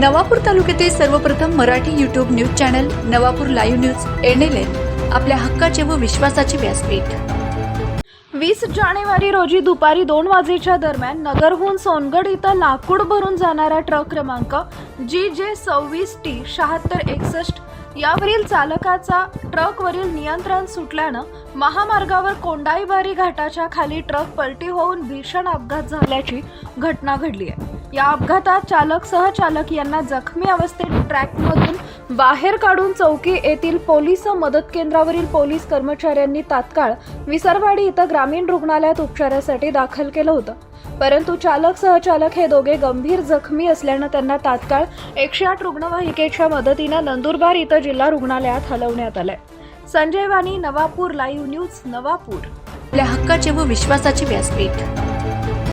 नवापूर तालुक्यातील सर्वप्रथम Marathi YouTube news channel Navapur live news NLN आपल्या हक्काचे व विश्वासाचे व्यासपीठ. वीस जानेवारी रोजी दुपारी दोन वाजेच्या दरम्यान नगरहून सोनगड इथं लाकूड भरून जाणारा ट्रक क्रमांक जी जे सव्वीस टी शहात्तर एकसष्ट यावरील चालकाचा ट्रकवरील नियंत्रण सुटल्यानं महामार्गावर कोंडाईबारी घाटाच्या खाली ट्रक पलटी होऊन भीषण अपघात झाल्याची घटना घडली आहे. या अपघातात चालक सहचालक यांना जखमी अवस्थेत ट्रॅकमधून बाहेर काढून चौकी येथील पोलीस मदत केंद्रावरील पोलीस कर्मचाऱ्यांनी तात्काळ विसरवाडी इथं ग्रामीण रुग्णालयात उपचारासाठी दाखल केलं होतं. परंतु चालक सहचालक हे दोघे गंभीर जखमी असल्यानं त्यांना तात्काळ एकशे आठ रुग्णवाहिकेच्या मदतीनं नंदुरबार इथं जिल्हा रुग्णालयात हलवण्यात आलंय. Sanjay Vani Navapur live news Navapur. आपल्या हक्काचे व विश्वासाचे व्यासपीठ.